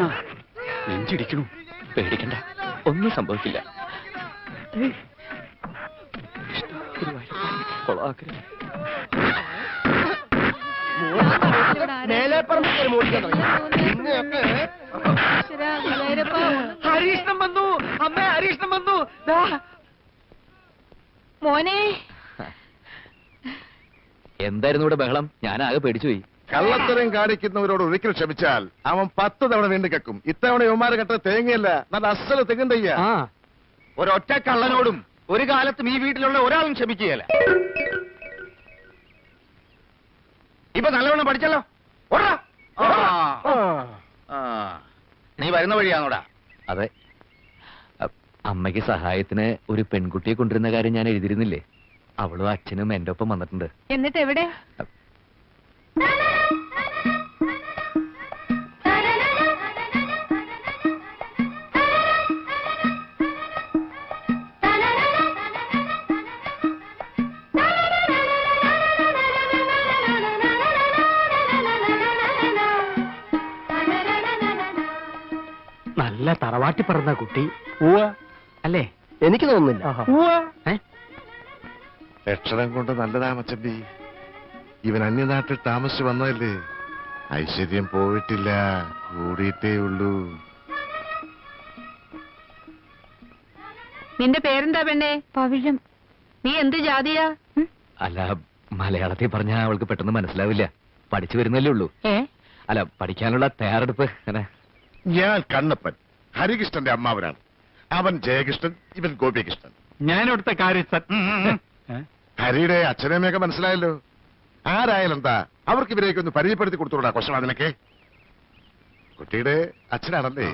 കൃഷ്ണ നെഞ്ചിടിക്കണു. പേടിക്കണ്ട. ഒന്നും സംഭവിക്കില്ല. ഹരീഷ്ണം വന്നു? അമ്മ ഹരീഷ്ണം വന്നു. മോനെ. എന്തായിരുന്നു ഇവിടെ ബഹളം? ഞാനാകെ ആകെ പേടിച്ചുപോയി. കള്ളത്തരം കാണിക്കുന്നവരോട് ഒരിക്കൽ ക്ഷമിച്ചാൽ അവൻ പത്ത് തവണ വീണ്ടും കക്കും. ഇത്തവണ യുവമാരെ കെട്ട തേങ്ങയല്ല. നല്ല അസല തെങ്ങുണ്ടയ്യ ഒരൊറ്റ കള്ളനോടും ഒരു കാലത്തും ഈ വീട്ടിലുള്ള ഒരാളും ക്ഷമിക്കുകയല്ല. ഇപ്പൊ നല്ലവണ്ണം പഠിച്ചല്ലോ. നീ വരുന്ന വഴിയാണോടാ? അതെ. അമ്മയ്ക്ക് സഹായത്തിന് ഒരു പെൺകുട്ടിയെ കൊണ്ടിരുന്ന കാര്യം ഞാൻ എഴുതിയിരുന്നില്ലേ? അവളും അച്ഛനും എന്റെ ഒപ്പം വന്നിട്ടുണ്ട്. എന്നിട്ട് എവിടെ നല്ല തറവാട്ടി പറഞ്ഞ കുട്ടി. അല്ലേ? എനിക്ക് തോന്നുന്നില്ല? ലക്ഷണം കൊണ്ട് നല്ലതാ മച്ചമ്പി. ഇവൻ അന്യനാട്ടിൽ താമസിച്ചു വന്നതല്ലേ? ഐശ്വര്യം പോയിട്ടില്ല. കൂടിയിട്ടേ ഉള്ളൂ. നിന്റെ പേരെന്താ പെണ്ണേ? പവിഴം. നീ എന്ത് ജാതിയാ? അല്ല മലയാളത്തിൽ പറഞ്ഞാൽ അവൾക്ക് പെട്ടെന്ന് മനസ്സിലാവില്ല. പഠിച്ചു വരുന്നല്ലേ ഉള്ളൂ. ഏ? അല്ല പഠിക്കാനുള്ള തയ്യാറെടുപ്പ് ഞാൻ കണ്ണപ്പൻ. ഹരികൃഷ്ണന്റെ അമ്മാവനാണ്. അവൻ ജയകൃഷ്ണൻ ഇവൻ ഗോപികൃഷ്ണൻ. ഞാൻ ഞാനിവിടുത്തെ കാര്യസ്ഥൻ. ഹരിയുടെ അച്ഛനമ്മയൊക്കെ മനസ്സിലായല്ലോ. ആരായാലും എന്താ? അവർക്ക് ഇവരെയൊക്കെ ഒന്ന് പരിചയപ്പെടുത്തി കൊടുത്തോടാ കൊശവാദിനൊക്കെ കുട്ടിയുടെ അച്ഛനാണല്ലേ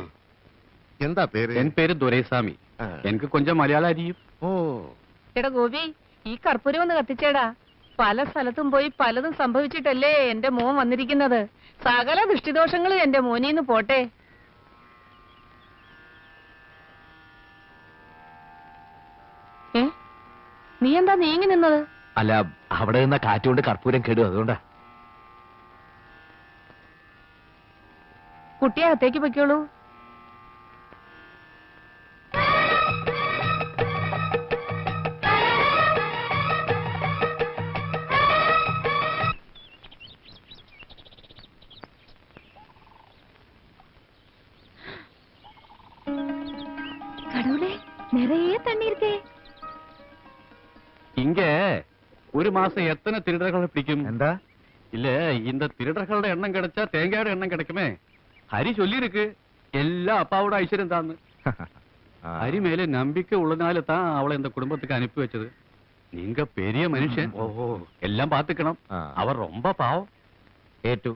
എന്താ പേര്? എൻ പേര് ദുരൈസ്വാമി. ആ. എനിക്ക് കൊഞ്ചം മലയാളം അരിയും ഓ. എടാ ഗോപി ഈ കർപ്പൂരം ഒന്ന് കത്തിച്ചേടാ. പല സ്ഥലത്തും പോയി പലതും സംഭവിച്ചിട്ടല്ലേ എന്റെ മോൻ വന്നിരിക്കുന്നത്. സകല ദൃഷ്ടിദോഷങ്ങളും എന്റെ മോനീന്ന് പോട്ടെ. ഏ? നീ എന്താ നീങ്ങി നിന്നത്? അല്ല അവിടെ നിന്ന കാറ്റുകൊണ്ട് കർപ്പൂരം കേടും അതുകൊണ്ടാ കുട്ടിയെ അകത്തേക്ക് പൊയ്ക്കോളൂ கடவுளே நிறைய தண்ணி இருக்கே ഇങ്ങ ഒരു മാസം എത്ര തിരുടകളെ പിടിക്കും? എന്താ? ഇല്ല ഇന്ന തിരുടകളുടെ എണ്ണം കിടച്ചാ തേങ്ങയുടെ എണ്ണം കിടക്കുമേ. ഹരി ചൊല്ലിരിക്ക് എല്ലാ അപ്പാവുടെ ഐശ്വര്യം താന്ന്. ഹരി മേലെ നമ്പിക്ക ഉള്ളതിനാല് താ അവളെ എന്റെ കുടുംബത്തിക്ക് അനുപ്പി വെച്ചത്. നിങ്ങ പെരിയ മനുഷ്യൻ. ഓഹോ. എല്ലാം പാത്തിക്കണം. അവർ ரொம்ப പാവം. ഏറ്റു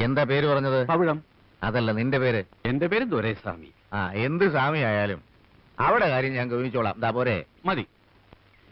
എന്താ പേര് പറഞ്ഞത്? പവിഴം. അതല്ല നിന്റെ പേര്? എന്റെ പേര് ദുരൈസ്വാമി. ആ എന്ത് സ്വാമി ആയാലും അവിടെ കാര്യം ഞാൻ ഗവിച്ചോളാം ദാ പോരെ. മതി.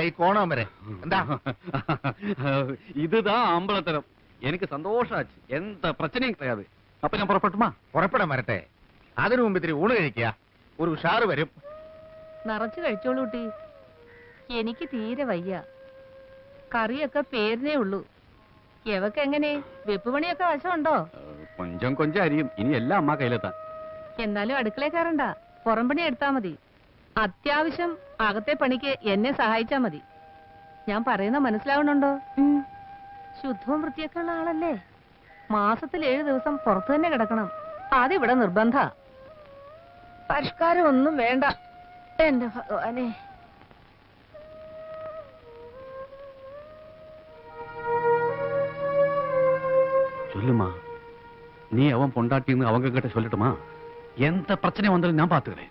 ഈ കോണം വരെ എന്താ இதுதான் அம்பலத்தரம் எனக்கு சந்தோஷாச்சு எந்த பிரச்சனையும் கிடையாது அப்ப ഞാൻ പുറപ്പെട്ടുമാ പുറപ്പെടാൻ വരട്ടെ അതിനു മുമ്പ് ഇത്തിരി ഊണ് കഴിക്കുക ഒരു ഉഷാറ് വരും നിറച്ചു കഴിച്ചോളൂ കുട്ടി എനിക്ക് തീരെ വയ്യ കറിയൊക്കെ പേരിനേ ഉള്ളൂ എവക്ക് എങ്ങനെ വെപ്പ് പണിയൊക്കെ വശമുണ്ടോ കൊഞ്ചം കൊഞ്ചം അരിയും ഇനി എല്ലാം അമ്മ കയ്യിലെത്താൻ എന്നാലും അടുക്കളയിൽ കയറണ്ട പുറം പണി എടുത്താ മതി അത്യാവശ്യം അകത്തെ പണിക്ക് എന്നെ സഹായിച്ചാ മതി ഞാൻ പറയുന്ന മനസ്സിലാവണുണ്ടോ ശുദ്ധവും വൃത്തിയൊക്കെ ഉള്ള ആളല്ലേ മാസത്തിൽ ഏഴു ദിവസം പുറത്തു തന്നെ കിടക്കണം അതിവിടെ നിർബന്ധ പരിഷ്കാരം ഒന്നും വേണ്ട എന്റെ ഭഗവാനെ சொல்லுமா நீ அவன் பொண்டாட்டின்னு அவங்க கிட்ட சொல்லட்டுமா எந்த பிரச்சனை வந்தாலும் நான் பாத்துக்கிறேன்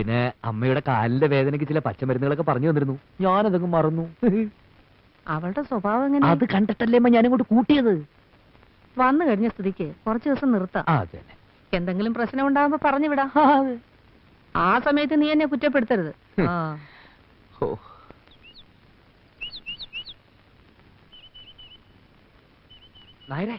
പിന്നെ അമ്മയുടെ കാലിന്റെ വേദനയ്ക്ക് ചില പച്ചമരുന്നുകളൊക്കെ പറഞ്ഞു തന്നിരുന്നു. ഞാനതങ്ങ് മറന്നു. അവളുടെ സ്വഭാവം എങ്ങനെ? അത് കണ്ടിട്ടല്ലേ അമ്മ ഞാനിങ്ങോട്ട് കൂട്ടിയത്? വന്നു കഴിഞ്ഞ സ്ഥിതിക്ക് കുറച്ച് ദിവസം നിർത്താം. ആ അതെ എന്തെങ്കിലും പ്രശ്നം ഉണ്ടാകുമ്പോ പറഞ്ഞു വിടാം. ആ സമയത്ത് നീ എന്നെ കുറ്റപ്പെടുത്തരുത്. ആ. ഓ. നായരെ.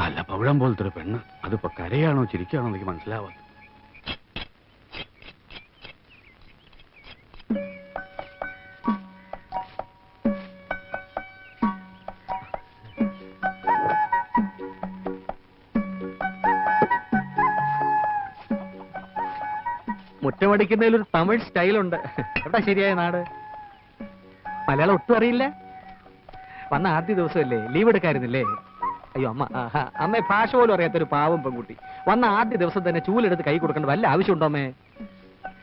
നല്ല പവിഴം പോലത്തെ ഒരു പെണ്ണ്. അതിപ്പോ കരയാണോ ചിരിക്കാണോ എനിക്ക് മനസ്സിലാവാ മുറ്റമടിക്കുന്നതിൽ ഒരു തമിഴ് സ്റ്റൈലുണ്ട്. എവിടെ ശരിയായ നാട്? മലയാളം ഒട്ടും അറിയില്ല. വന്ന ആദ്യ ദിവസമല്ലേ? ലീവ് എടുക്കായിരുന്നില്ലേ? അയ്യോ അമ്മ അമ്മേ ഭാഷ പോലും അറിയാത്തൊരു പാവം പെൺകുട്ടി. വന്ന ആദ്യ ദിവസം തന്നെ ചൂലെടുത്ത് കൈ കൊടുക്കേണ്ട വല്ല ആവശ്യമുണ്ടോ അമ്മേ?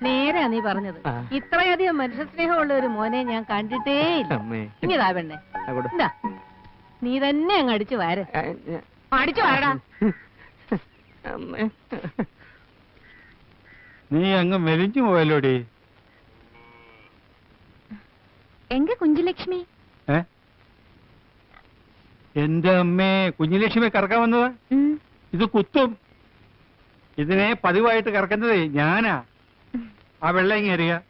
നേരെയാ നീ പറഞ്ഞത്. ഇത്രയധികം മനുഷ്യസ്നേഹമുള്ള ഒരു മോനെ ഞാൻ കണ്ടിട്ടേ ഇനിതാ പെണ്ണെ. നീ തന്നെ അങ്ങ് അടിച്ചു വാര. അടിച്ചു വാരടാ. അമ്മേ. നീ അങ്ങ് മെലിഞ്ഞു പോയല്ലോടി? എങ്ക കുഞ്ചുലക്ഷ്മി? ഏ? എന്റെ അമ്മേ കുഞ്ഞുലക്ഷ്മി കറക്കാൻ വന്നത്? ഇത് കുത്തും. ഇതിനെ പതിവായിട്ട് കറക്കുന്നത് ഞാനാ. ആ വെള്ളം ഇങ്ങ് എറിയ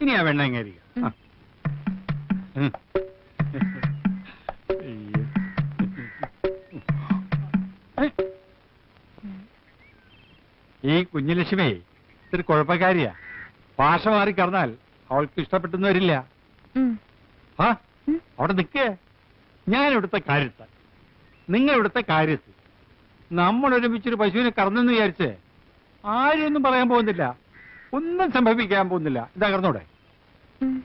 ഇനി ആ വെള്ളം ഇങ്ങ് എറിയ ആ. ഉം. അയ്യോ. ഈ കുഞ്ഞുലക്ഷ്മി ഇത്തിരി കുഴപ്പക്കാരിയാ. ഭാഷ മാറി കറന്നാൽ അവൾക്ക് ഇഷ്ടപ്പെട്ടെന്ന് വരില്ല. ആ. അവിടെ നിൽക്കേ. ഞാൻ ഇവിടുത്തെ കാര്യത്ത് നിങ്ങൾ ഇവിടുത്തെ കാര്യത്ത് നമ്മൾ ഒരുമിച്ചൊരു പശുവിനെ കറന്നെന്ന് വിചാരിച്ച്. ഒന്നും പറയാൻ പോകുന്നില്ല. ഒന്നും സംഭവിക്കാൻ പോകുന്നില്ല. ഇതാ കറന്നൂടെ ഉം.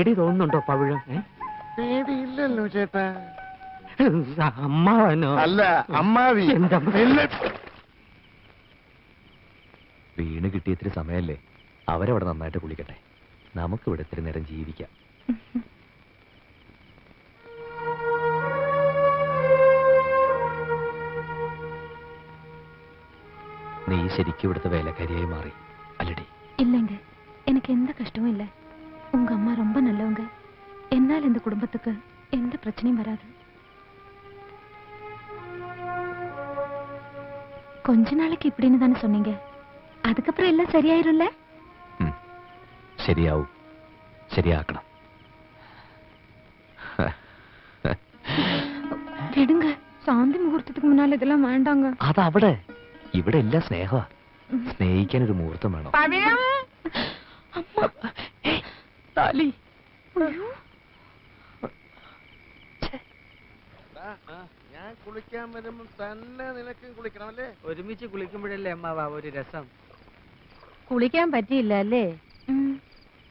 പേടി തോന്നുന്നുണ്ടോ പവിഴം? പേടിയില്ലല്ലോ ചേട്ടാ. അമ്മാവനോ? അല്ല അമ്മാവി. വീണ് കിട്ടിയ ഇത്തിരി സമയമല്ലേ? അവരവിടെ നന്നായിട്ട് കുളിക്കട്ടെ. നമുക്കിവിടെ ഇത്തിരി നേരം ജീവിക്കാം. നീ ശരിക്കും ഇവിടുത്തെ വേലക്കാരിയായി മാറി. குடும்பத்துக்கு எந்த பிரச்சனையும் வராது கொஞ்ச நாளைக்கு இப்படின்னு தானே சொன்னீங்க அதுக்கப்புறம் எல்லாம் சரியாயிரும்ல ഉം. ശരിയാവും ശരിയാക്കണം விடுங்க சாந்தி முகூர்த்தத்துக்கு முன்னால இதெல்லாம் வேண்டாங்க അതവിടെ ഇവിടെ എല്ലാം സ്നേഹമാ സ്നേഹിക്കാൻ ഒരു മുഹൂർത്തം വേണം പവിഴം താലി ഞാൻ കുളിക്കാൻ വരുമ്പോ തന്നെ നിനക്കും കുളിക്കണം അല്ലേ? ഒരുമിച്ച് കുളിക്കുമ്പോഴല്ലേ അമ്മാവാ ഒരു രസം. കുളിക്കാൻ പറ്റിയില്ല അല്ലേ.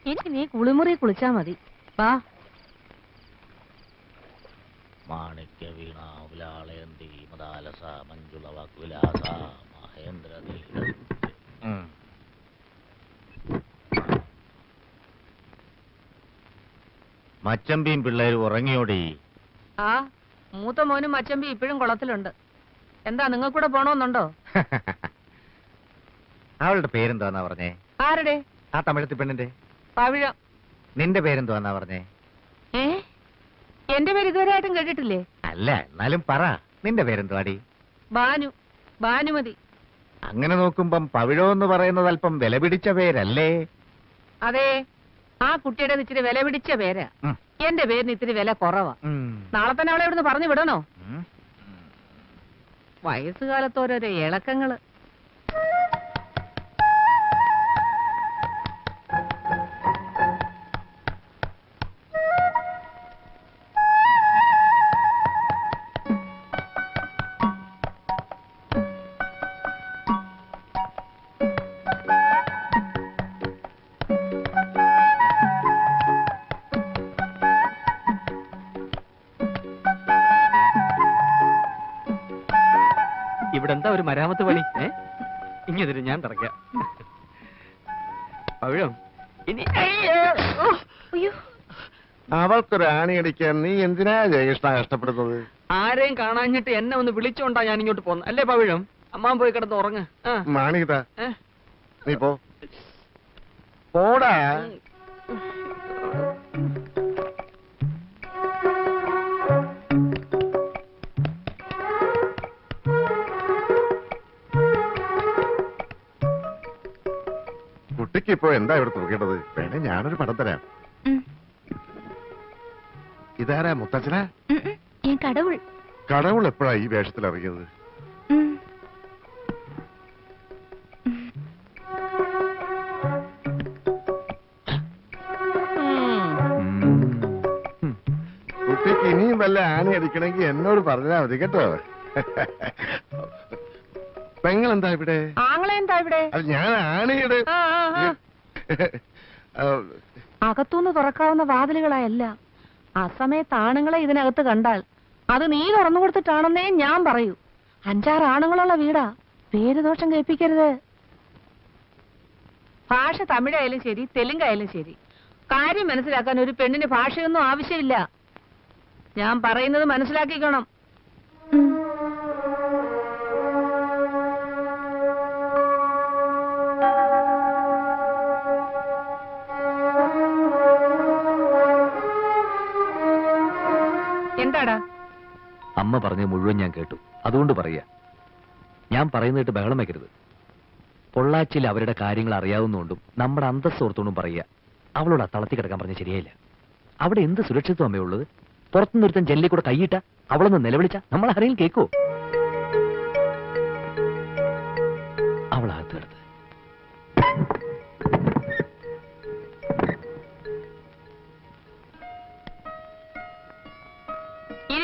എനിക്ക് നീ കുളിമുറി കുളിച്ചാ മതി. വാ. മാണിക്യ വീണ വിലാളയന്തി മദാലസ മഞ്ജുള വാക്വിലാസ മഹേന്ദ്ര മച്ചമ്പിയും പിള്ളേരും ഉറങ്ങിയോടി? ആ. മൂത്ത മോനും അച്ചമ്പി ഇപ്പോഴും കുളത്തിലുണ്ട്. എന്താ നിങ്ങൾ കൂടെ പോണോന്നുണ്ടോ? അവളുടെ പേരെന്തോന്നാ പറഞ്ഞേ? ആരുടെ? ആ തമിഴത്തി പെണ്ണിന്റെ. പവിഴം. നിന്റെ പേരെന്തോന്നാ പറഞ്ഞേ? ഏ? എന്റെ പേര് ഇതുവരെ ആയിട്ടും കേട്ടിട്ടില്ലേ? അല്ല എന്നാലും പറ. നിന്റെ പേരെന്തുവാടി? ബാനു. ബാനുമതി. അങ്ങനെ നോക്കുമ്പം പവിഴോ എന്ന് പറയുന്നത് അല്പം വില പിടിച്ച പേരല്ലേ? അതെ ആ കുട്ടിയുടെ ഇച്ചിരി വില പിടിച്ച പേരാ. എന്റെ പേരിന് ഇത്തിരി വില കുറവാ. നാളെ തന്നെ അവളെ ഇവിടുന്ന് പറഞ്ഞു വിടണോ? ഉം. വയസ്സുകാലത്ത് ഓരോരോ ഇളക്കങ്ങൾ. പവിഴം ഇനി അയ്യോ! അവൾക്കൊരു ആണിയടിക്കാൻ നീ എന്തിനാ ജയകൃഷ്ണ കഷ്ടപ്പെടുന്നത്? ആരെയും കാണാഞ്ഞിട്ട് എന്നെ ഒന്ന് വിളിച്ചോണ്ടാ ഞാൻ ഇങ്ങോട്ട് പോന്നു. അല്ലേ പവിഴം? അമ്മാൻ പോയി കിടന്ന് ഉറങ്ങ്. ഏ? നീ പോ. പോടാ. കുട്ടിക്ക് ഇപ്പോ എന്താ ഇവിടെ തൂക്കേണ്ടത് വേണേ ഞാനൊരു പടം തരാം ഇതാരാ മുത്തച്ഛനാ കടവുൾ കടവുൾ എപ്പോഴാ ഈ വേഷത്തിൽ ഇറങ്ങിയത് കുട്ടിക്ക് ഇനിയും വല്ല ആണി അടിക്കണമെങ്കിൽ എന്നോട് പറഞ്ഞാൽ മതി കേട്ടോ പെങ്ങൾ എന്താ ഇവിടെ? ആങ്ങളെ എന്താ ഇവിടെ ഞാൻ ആണിയുടെ അകത്തുനിന്ന് തുറക്കാവുന്ന വാതിലുകളായല്ല. ആ സമയത്ത് ആണുങ്ങളെ ഇതിനകത്ത് കണ്ടാൽ അത് നീ തുറന്നു കൊടുത്തിട്ടാണെന്നേ ഞാൻ പറയൂ. അഞ്ചാറ് ആണുങ്ങളുള്ള വീടാ. പേര് ദോഷം കേൾപ്പിക്കരുത്. ഭാഷ തമിഴായാലും ശരി തെലുങ്കായാലും ശരി. കാര്യം മനസ്സിലാക്കാൻ ഒരു പെണ്ണിന് ഭാഷയൊന്നും ആവശ്യമില്ല. ഞാൻ പറയുന്നത് മനസ്സിലാക്കിക്കണം. അമ്മ പറഞ്ഞ മുഴുവൻ ഞാൻ കേട്ടു. അതുകൊണ്ട് പറയാ ഞാൻ പറയുന്നിട്ട് ബഹളം വയ്ക്കരുത് പൊള്ളാച്ചിൽ അവരുടെ കാര്യങ്ങൾ അറിയാവുന്നതുകൊണ്ടും നമ്മുടെ അന്തസ് ഓർത്തുകൊണ്ടും പറയുക. അവളോട് തളത്തി കിടക്കാൻ പറഞ്ഞ ശരിയായില്ല. അവിടെ എന്ത് സുരക്ഷിതമേ ഉള്ളത്? പുറത്തുനിന്ന് ഒരുത്തൻ ജനലിൽ കൂടെ കൈയിട്ട? അവളൊന്ന് നിലവിളിച്ച? നമ്മൾ ആരെങ്കിലും കേൾക്കോ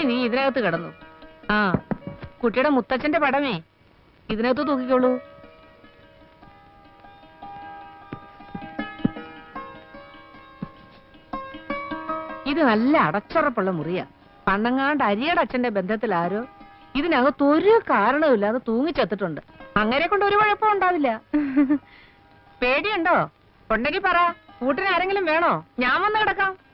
നീ ഇതിനകത്ത് കിടന്നു. ആ കുട്ടിയുടെ മുത്തച്ഛന്റെ പടമേ. ഇതിനകത്ത് തൂക്കിക്കോളൂ. ഇത് നല്ല അടച്ചുറപ്പുള്ള മുറിയ. പണ്ടങ്ങാണ്ട് അരിയുടെ അച്ഛന്റെ ബന്ധത്തിൽ ആരോ ഇതിനകത്ത് ഒരു കാരണവുമില്ലാതെ തൂങ്ങിച്ചെത്തിട്ടുണ്ട്. അങ്ങനെ കൊണ്ട് ഒരു കുഴപ്പം ഉണ്ടാവില്ല. പേടിയുണ്ടോ? ഉണ്ടെങ്കിൽ പറ. കൂട്ടിന് ആരെങ്കിലും വേണോ? ഞാൻ വന്ന് കിടക്കാം.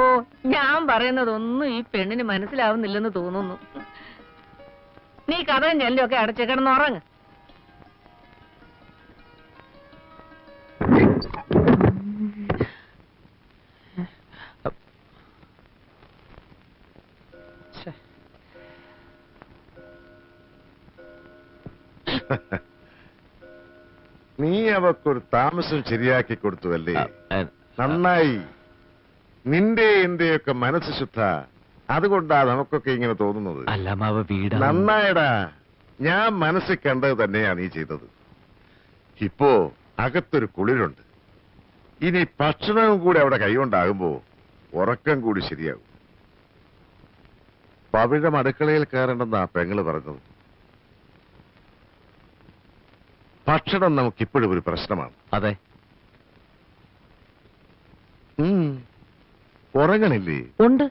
ഓ ഞാൻ പറയുന്നതൊന്നും ഈ പെണ്ണിന് മനസ്സിലാവുന്നില്ലെന്ന് തോന്നുന്നു. നീ കഥയും ചെല്ലും ഒക്കെ അടച്ചു കിടന്ന് ഉറങ്ങ്. നീ അവക്കൊരു താമസം ശരിയാക്കി കൊടുത്തുവല്ലേ? നന്നായി. നിന്റെ എന്റെയൊക്കെ മനസ്സ് ശുദ്ധ. അതുകൊണ്ടാ നമുക്കൊക്കെ ഇങ്ങനെ തോന്നുന്നത്. അല്ല മാവ വീട് നന്നായടാ. ഞാൻ മനസ്സിൽ കണ്ടത് തന്നെയാണ് ഈ ചെയ്തത്. ഇപ്പോ അകത്തൊരു കുളിരുണ്ട്. ഇനി ഭക്ഷണവും കൂടി അവിടെ കൈകൊണ്ടാകുമ്പോ ഉറക്കം കൂടി ശരിയാകും. പവിഴം അടുക്കളയിൽ കയറേണ്ടെന്നാ പെങ്ങൾ പറഞ്ഞത്. ഭക്ഷണം നമുക്കിപ്പോഴും ഒരു പ്രശ്നമാണ്. അതെ. ഉറങ്ങണില്ലേ ഉണ്ട്.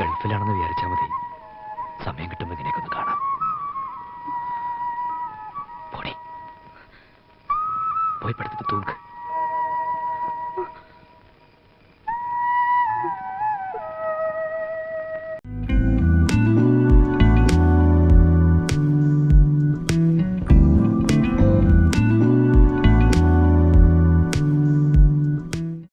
ഗൾഫിലാണെന്ന് വിചാരിച്ചാൽ മതി. സമയം കിട്ടുമ്പോൾ ഇതിനെയൊക്കെ ഒന്ന് കാണാം.